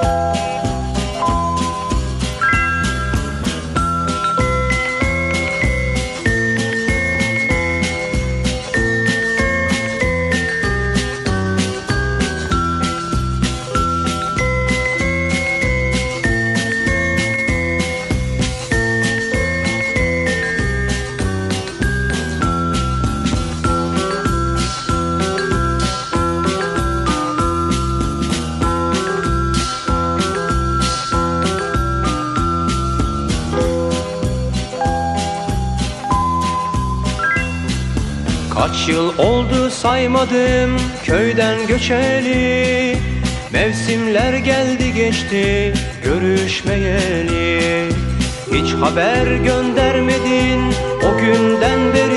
Bye. Kaç yıl oldu saymadım köyden göçeli. Mevsimler geldi geçti görüşmeyeli. Hiç haber göndermedin o günden beri